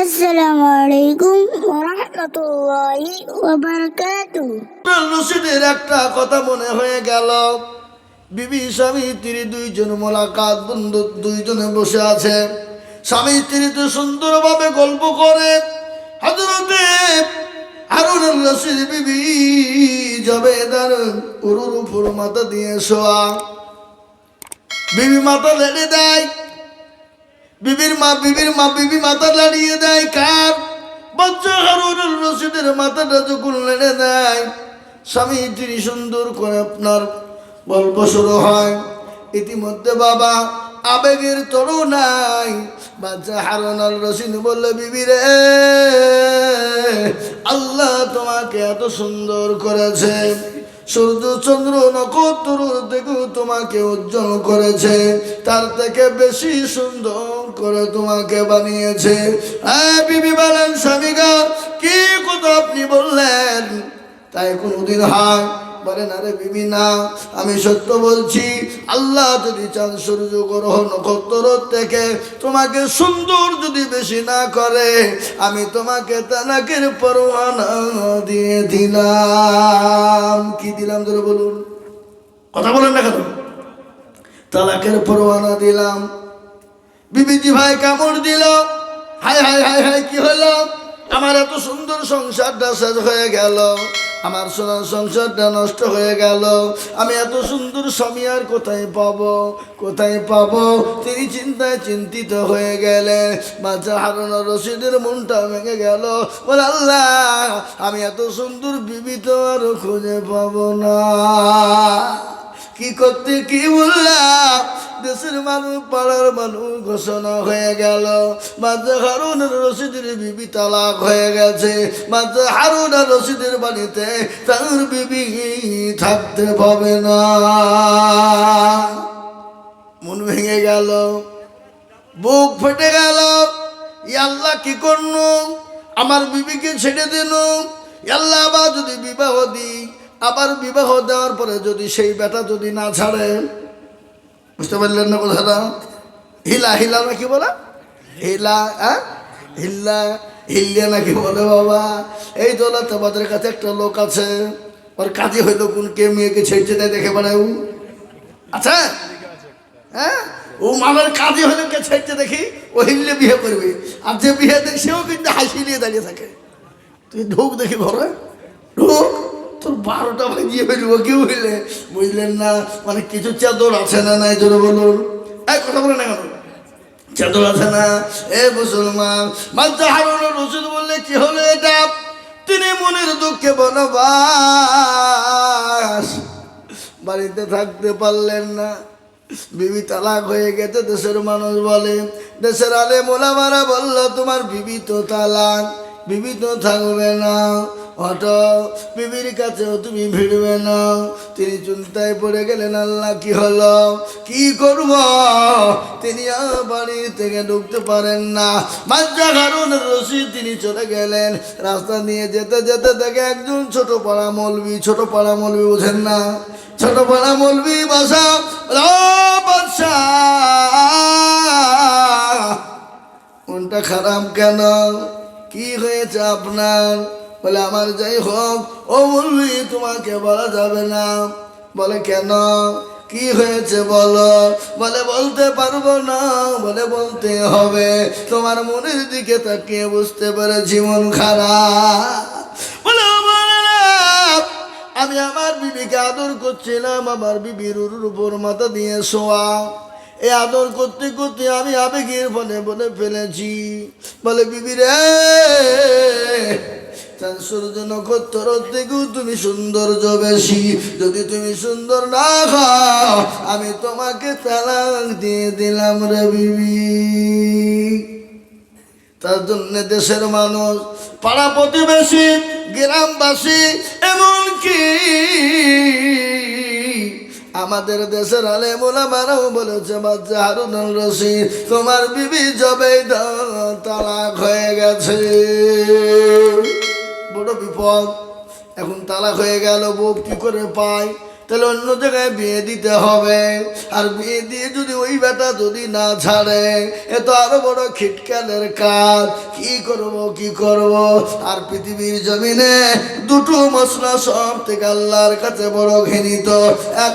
আসসালামু আলাইকুম ওরহমতুল্লাহি ওবারাকাতু। একটা কথা মনে হয়ে গেল। বিবি স্বামী স্ত্রী দুইজন মোলাকাত, বন্ধু দুইজনে বসে আছে। স্বামী স্ত্রী তো সুন্দরভাবে গল্প করে। হজরতে রশিদ বিবি যাবে উরুর উপর মাথা দিয়ে শোয়া। বিবি মাথা লেড়ে দেয়। বিবির মা বিবির মা, বিবি মাথা লাড়িয়ে দেয়, কার? বাচ্চা হারুনুর রশিদের মাথাটা যখন লেড়ে দেয়, স্বামী তিনি সুন্দর করে আপনার গল্প শুরু হয়। ইতিমধ্যে বাবা আবেগের তরু নাই বাচ্চা হারুনাল রশিদ বললে, বিবি রে, আল্লাহ তোমাকে এত সুন্দর করেছে। সূর্য, চন্দ্র, নক্ষত্র থেকে তোমাকে উজ্জ্বল করেছে। তার থেকে বেশি সুন্দর করে তোমাকে বানিয়েছে। হ্যাঁ বিবি বলেন, স্বামীগা, কি কথা আপনি বললেন? তাই কোনোদিন হয়? বলেন আরে বিবি, না। আমি সত্য বলছি, আল্লাহ যদি চান সূর্য গ্রহ নক্ষত্র থেকে তোমাকে সুন্দর যদি বেশি না করে, আমি তোমাকে তালাকের পরোয়ানা দিয়ে দিলাম। কি দিলাম ধরে বলুন? কথা বলেন না কেন? তালাকের পরোয়ানা দিলাম। বিবিজি ভাই কামড় দিল। হাই হাই হাই হাই, কি হলো? আমার এত সুন্দর সংসারটা শেষ হয়ে গেল। আমার সোনার সংসারটা নষ্ট হয়ে গেল। আমি এত সুন্দর স্বামী আর কোথায় পাবো? কোথায় পাবো? তিনি চিন্তায় চিন্তিত হয়ে গেলে বাচ্চা হারানো রশিদের মনটা ভেঙে গেল। বলে, আল্লাহ, আমি এত সুন্দর বিবি তো আর খুঁজে পাবো না। কি করতে কি বললাম দেশের মানুষ, পাড়ার মানুষ ঘোষণা হয়ে গেল। মাঝে হারুন রশিদের বিবি তালাক হয়ে গেছে। মাঝে হারুন রশিদের বাড়িতে তার বিবি থাকতে পাবে না। মন ভেঙে গেল। বুক ফেটে গেল। ই আল্লাহ কি করল আমার বিবিকে ছেড়ে দিল আল্লাহ আবার যদি বিবাহ দিই আবার বিবাহ দেওয়ার পরে যদি সেই বেটা যদি না ছাড়ে, বুঝতে পারলেন না কথাটা? হিলা হিলা নাকি বলে? হিলা হ্যাঁ? হিল্লা হিল্লিয়া নাকি বলে বাবা? এই দোলাতে আমাদের কাছে একটা লোক আছে। ওর কাজে হইল কোন কে, মেয়েকে ছেড়ে দেয় দেখে বেড়াও আচ্ছা হ্যাঁ? ও মামার কাজে হলে কে ছেড়ে দেখি ও হিল্লে বিয়ে করবে। আর যে বিয়ে দেখ সেও কিন্তু হাসি নিয়ে দাঁড়িয়ে থাকে। তুই ঢুক দেখি ঘরে। ঢোক। তোর বারোটা ভাঙিয়ে ফেলব, কি বুঝলে? বুঝলেন না? মানে কিছু চাদর আছে না নাই? জোরে বলুন। এই, কথা বলে না কেন? চাদর আছে না? এ মুসলমান বাচ্চা হারুন রসুদ বললে কি হলো এটা? তিনি মনের দুঃখে বনবাস। বাড়িতে থাকতে পারলেন না। বিবি তালাক হয়ে গেছে, দেশের মানুষ বলে। দেশের আলে মোলামারা বলল, তোমার বিবি তো তালাক, বিবি তো থাকবে না। অট, বিবির কাছেও তুমি ভিড়বে না। তিনি চিন্তায় পড়ে গেলেন, আল্লাহ কি হলো? কি করব? তিনি বাড়ি থেকে ঢুকতে পারেন না। বাচ্চা কারণ রশি, তিনি চলে গেলেন। রাস্তা নিয়ে যেতে যেতে দেখে একজন ছোট পাড়া মলবি, ছোট পাড়া মলবি বুঝেন না। ছোট পাড়া মলবি বাসা বাদশা! মনটা খারাপ কেন? কি হয়েছে আপনার? বলে, আমার যাই হোক, ও বলবি, তোমাকে বলা যাবে না। বলে, কেন? কি হয়েছে বলো? বলে, বলতে পারব না। বলে, বলতে হবে। তোমার মনের দিকে তাকিয়ে বুঝতে পেরেছি, মন খারাপ। বলে আমি আমার বিবিকে আদর করছিলাম, আমার বিবির উপর মাথা দিয়ে শোয়া। এই আদর করতে করতে আমি আবেগের ফলে বলে ফেলেছি। বলে, বিবি রে তার সূর্য নক্ষত্র থেকেও তুমি সৌন্দর্য বেশি। যদি তুমি সুন্দর না খাও আমি তোমাকে তালাক দিয়ে দিলাম রে বিবি। তার জন্য দেশের মানুষ, পাড়া প্রতিবেশী, গ্রামবাসী, এমনকি আমাদের দেশের আলে মোলামারাও বলেছে বাচ্চা হারুন রশিদ, তোমার বিবি জবে তালাক হয়ে গেছে। বড় বিপদ। এখন তালাক হয়ে গেল, বউ কি করে পায়? তাহলে অন্য জায়গায় বিয়ে দিতে হবে। আর বিয়ে দিয়ে যদি ওই বেটা যদি না ছাড়ে, এ তো আরও বড় খিটকালের কাজ। কি করব কি করব? আর পৃথিবীর জমিনে দুটো মশলা সব থেকে আল্লাহর কাছে বড় ঘৃণিত। এক